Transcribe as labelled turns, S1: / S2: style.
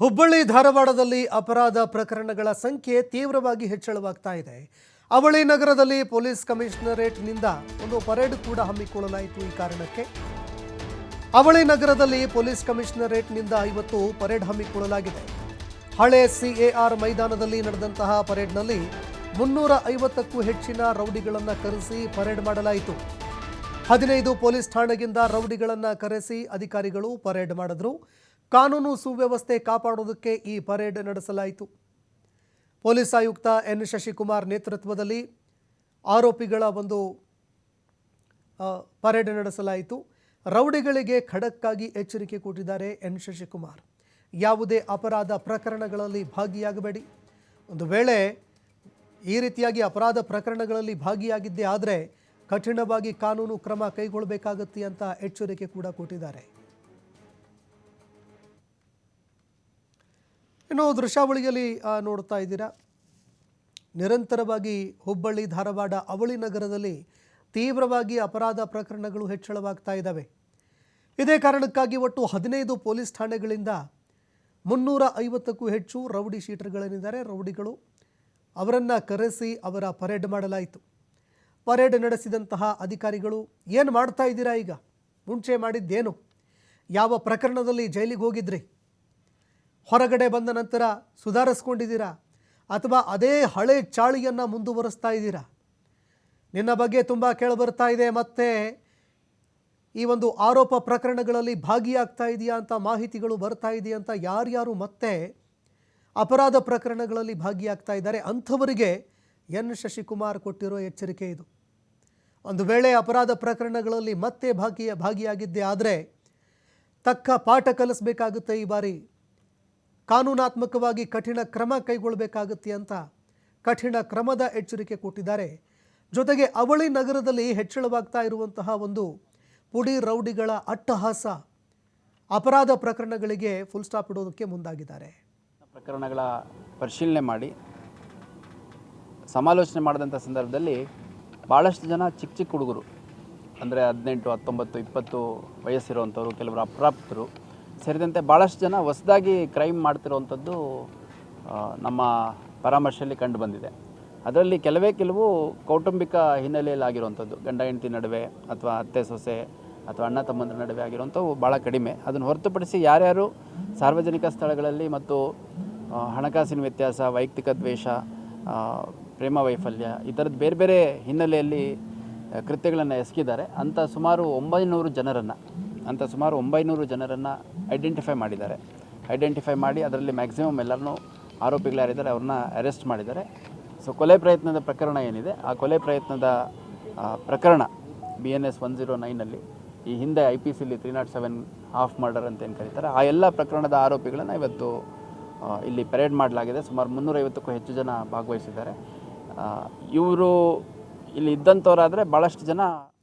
S1: ಹುಬ್ಬಳ್ಳಿ ಧಾರವಾಡದಲ್ಲಿ ಅಪರಾಧ ಪ್ರಕರಣಗಳ ಸಂಖ್ಯೆ ತೀವ್ರವಾಗಿ ಹೆಚ್ಚಳವಾಗ್ತಾ ಇದೆ. ಅವಳಿ ನಗರದಲ್ಲಿ ಪೊಲೀಸ್ ಕಮಿಷನರೇಟ್ನಿಂದ ಒಂದು ಪರೇಡ್ ಕೂಡ ಹಮ್ಮಿಕೊಳ್ಳಲಾಯಿತು ಈ ಕಾರಣಕ್ಕೆ. ಅವಳಿ ನಗರದಲ್ಲಿ ಪೊಲೀಸ್ ಕಮಿಷನರೇಟ್ನಿಂದ ಇವತ್ತು ಪರೇಡ್ ಹಮ್ಮಿಕೊಳ್ಳಲಾಗಿದೆ. ಹಳೆ ಸಿಎಆರ್ ಮೈದಾನದಲ್ಲಿ ನಡೆದಂತಹ ಪರೇಡ್ನಲ್ಲಿ ಮುನ್ನೂರ ಐವತ್ತಕ್ಕೂ ಹೆಚ್ಚಿನ ರೌಡಿಗಳನ್ನು ಕರೆಸಿ ಪರೇಡ್ ಮಾಡಲಾಯಿತು. ಹದಿನೈದು ಪೊಲೀಸ್ ಠಾಣೆಗಿಂದ ರೌಡಿಗಳನ್ನು ಕರೆಸಿ ಅಧಿಕಾರಿಗಳು ಪರೇಡ್ ಮಾಡಿದ್ರು. ಕಾನೂನು ಸುವ್ಯವಸ್ಥೆ ಕಾಪಾಡುವುದಕ್ಕೆ ಈ ಪರೇಡ್ ನಡೆಸಲಾಯಿತು. ಪೊಲೀಸ್ ಆಯುಕ್ತ ಎನ್. ಶಶಿಕುಮಾರ್ ನೇತೃತ್ವದಲ್ಲಿ ಆರೋಪಿಗಳ ಒಂದು ಪರೇಡ್ ನಡೆಸಲಾಯಿತು. ರೌಡಿಗಳಿಗೆ ಖಡಕ್ಕಾಗಿ ಎಚ್ಚರಿಕೆ ಕೊಟ್ಟಿದ್ದಾರೆ ಎನ್. ಶಶಿಕುಮಾರ್. ಯಾವುದೇ ಅಪರಾಧ ಪ್ರಕರಣಗಳಲ್ಲಿ ಭಾಗಿಯಾಗಬೇಡಿ. ಒಂದು ವೇಳೆ ಈ ರೀತಿಯಾಗಿ ಅಪರಾಧ ಪ್ರಕರಣಗಳಲ್ಲಿ ಭಾಗಿಯಾಗಿದ್ದೇ ಆದರೆ ಕಠಿಣವಾಗಿ ಕಾನೂನು ಕ್ರಮ ಕೈಗೊಳ್ಳಬೇಕಾಗುತ್ತೆ ಅಂತ ಎಚ್ಚರಿಕೆ ಕೂಡ ಕೊಟ್ಟಿದ್ದಾರೆ. ಇನ್ನು ದೃಶ್ಯಾವಳಿಯಲ್ಲಿ ನೋಡ್ತಾ ಇದ್ದೀರಾ? ನಿರಂತರವಾಗಿ ಹುಬ್ಬಳ್ಳಿ, ಧಾರವಾಡ, ಅವಳಿ ನಗರದಲ್ಲಿ ತೀವ್ರವಾಗಿ ಅಪರಾಧ ಪ್ರಕರಣಗಳು ಹೆಚ್ಚಳವಾಗ್ತಾ ಇದ್ದಾವೆ. ಇದೇ ಕಾರಣಕ್ಕಾಗಿ ಒಟ್ಟು ಹದಿನೈದು ಪೊಲೀಸ್ ಠಾಣೆಗಳಿಂದ ಮುನ್ನೂರ ಐವತ್ತಕ್ಕೂ ಹೆಚ್ಚು ರೌಡಿ ಶೀಟರ್ಗಳೇನಿದ್ದಾರೆ, ರೌಡಿಗಳು ಅವರನ್ನು ಕರೆಸಿ ಅವರ ಪರೇಡ್ ಮಾಡಲಾಯಿತು. ಪರೇಡ್ ನಡೆಸಿದಂತಹ ಅಧಿಕಾರಿಗಳು ಏನು ಮಾಡ್ತಾ ಇದ್ದೀರಾ ಈಗ? ಮುಂಚೆ ಮಾಡಿದ್ದೇನು? ಯಾವ ಪ್ರಕರಣದಲ್ಲಿ ಜೈಲಿಗೆ ಹೋಗಿದ್ರಿ? ಹೊರಗಡೆ ಬಂದ ನಂತರ ಸುಧಾರಿಸ್ಕೊಂಡಿದ್ದೀರಾ? ಅಥವಾ ಅದೇ ಹಳೆ ಚಾಳಿಯನ್ನು ಮುಂದುವರಿಸ್ತಾ ಇದ್ದೀರಾ? ನಿನ್ನ ಬಗ್ಗೆ ತುಂಬ ಕೇಳಬರ್ತಾ ಇದೆ, ಮತ್ತೆ ಈ ಒಂದು ಆರೋಪ ಪ್ರಕರಣಗಳಲ್ಲಿ ಭಾಗಿಯಾಗ್ತಾ ಇದೆಯಾ ಅಂತ ಮಾಹಿತಿಗಳು ಬರ್ತಾ ಇದೆಯಾ ಅಂತ ಯಾರ್ಯಾರು ಮತ್ತೆ ಅಪರಾಧ ಪ್ರಕರಣಗಳಲ್ಲಿ ಭಾಗಿಯಾಗ್ತಾ ಇದ್ದಾರೆ ಅಂಥವರಿಗೆ ಎನ್. ಶಶಿಕುಮಾರ್ ಕೊಟ್ಟಿರೋ ಎಚ್ಚರಿಕೆ ಇದು. ಒಂದು ವೇಳೆ ಅಪರಾಧ ಪ್ರಕರಣಗಳಲ್ಲಿ ಮತ್ತೆ ಭಾಗಿಯ ಭಾಗಿಯಾಗಿದ್ದೆ ಆದರೆ ತಕ್ಕ ಪಾಠ ಕಲಿಸ್ಬೇಕಾಗುತ್ತೆ ಈ ಬಾರಿ. ಕಾನೂನಾತ್ಮಕವಾಗಿ ಕಠಿಣ ಕ್ರಮ ಕೈಗೊಳ್ಳಬೇಕಾಗುತ್ತೆ ಅಂತ ಕಠಿಣ ಕ್ರಮದ ಎಚ್ಚರಿಕೆ ಕೊಟ್ಟಿದ್ದಾರೆ. ಜೊತೆಗೆ ಅವಳಿ ನಗರದಲ್ಲಿ ಹೆಚ್ಚಳವಾಗ್ತಾ ಇರುವಂತಹ ಒಂದು ಪುಡಿ ರೌಡಿಗಳ ಅಟ್ಟಹಾಸ ಅಪರಾಧ ಪ್ರಕರಣಗಳಿಗೆ ಫುಲ್ ಸ್ಟಾಪ್ ಇಡೋದಕ್ಕೆ ಮುಂದಾಗಿದ್ದಾರೆ.
S2: ಪ್ರಕರಣಗಳ ಪರಿಶೀಲನೆ ಮಾಡಿ, ಸಮಾಲೋಚನೆ ಮಾಡಿದಂಥ ಸಂದರ್ಭದಲ್ಲಿ ಭಾಳಷ್ಟು ಜನ ಚಿಕ್ಕ ಚಿಕ್ಕ ಹುಡುಗರು, ಅಂದರೆ ಹದಿನೆಂಟು, ಹತ್ತೊಂಬತ್ತು, ಇಪ್ಪತ್ತು ವಯಸ್ಸಿರುವಂಥವ್ರು ಕೆಲವರು ಅಪ್ರಾಪ್ತರು ಸೇರಿದಂತೆ ಭಾಳಷ್ಟು ಜನ ಹೊಸದಾಗಿ ಕ್ರೈಮ್ ಮಾಡ್ತಿರುವಂಥದ್ದು ನಮ್ಮ ಪರಾಮರ್ಶೆಯಲ್ಲಿ ಕಂಡು ಬಂದಿದೆ. ಅದರಲ್ಲಿ ಕೆಲವೇ ಕೆಲವು ಕೌಟುಂಬಿಕ ಹಿನ್ನೆಲೆಯಲ್ಲಿ ಆಗಿರುವಂಥದ್ದು ಗಂಡ, ಹೆಂಡತಿ ನಡುವೆ ಅಥವಾ ಅತ್ತೆ, ಸೊಸೆ ಅಥವಾ ಅಣ್ಣ, ತಮ್ಮಂದ್ರ ನಡುವೆ ಆಗಿರುವಂಥವು ಭಾಳ ಕಡಿಮೆ. ಅದನ್ನು ಹೊರತುಪಡಿಸಿ ಯಾರ್ಯಾರು ಸಾರ್ವಜನಿಕ ಸ್ಥಳಗಳಲ್ಲಿ ಮತ್ತು ಹಣಕಾಸಿನ ವ್ಯತ್ಯಾಸ, ವೈಯಕ್ತಿಕ ದ್ವೇಷ ಪ್ರೇಮ, ವೈಫಲ್ಯ ಈ ಥರದ್ದು ಬೇರೆ ಬೇರೆ ಹಿನ್ನೆಲೆಯಲ್ಲಿ ಕೃತ್ಯಗಳನ್ನು ಎಸಗಿದ್ದಾರೆ. ಅಂಥ ಸುಮಾರು ಒಂಬೈನೂರು ಜನರನ್ನು ಅಂಥ ಸುಮಾರು ಒಂಬೈನೂರು ಜನರನ್ನು ಐಡೆಂಟಿಫೈ ಮಾಡಿದ್ದಾರೆ. ಐಡೆಂಟಿಫೈ ಮಾಡಿ ಅದರಲ್ಲಿ ಮ್ಯಾಕ್ಸಿಮಮ್ ಎಲ್ಲರನ್ನೂ ಆರೋಪಿಗಳು ಯಾರಿದ್ದಾರೆ ಅವ್ರನ್ನ ಅರೆಸ್ಟ್ ಮಾಡಿದ್ದಾರೆ. ಸೊ ಕೊಲೆ ಪ್ರಯತ್ನದ ಪ್ರಕರಣ ಏನಿದೆ? ಆ ಕೊಲೆ ಪ್ರಯತ್ನದ ಪ್ರಕರಣ B N S one zero ನೈನಲ್ಲಿ ಈ ಹಿಂದೆ I P ಸಿಲಿ three not seven half murder ಅಂತ ಏನು ಕರೀತಾರೆ, ಆ ಎಲ್ಲ ಪ್ರಕರಣದ ಆರೋಪಿಗಳನ್ನು ಇವತ್ತು ಇಲ್ಲಿ ಪೆರೇಡ್ ಮಾಡಲಾಗಿದೆ. ಸುಮಾರು ಮುನ್ನೂರೈವತ್ತಕ್ಕೂ ಹೆಚ್ಚು ಜನ ಭಾಗವಹಿಸಿದ್ದಾರೆ. ಇವರು ಇಲ್ಲಿ ಇದ್ದಂಥವರಾದರೆ ಭಾಳಷ್ಟು ಜನ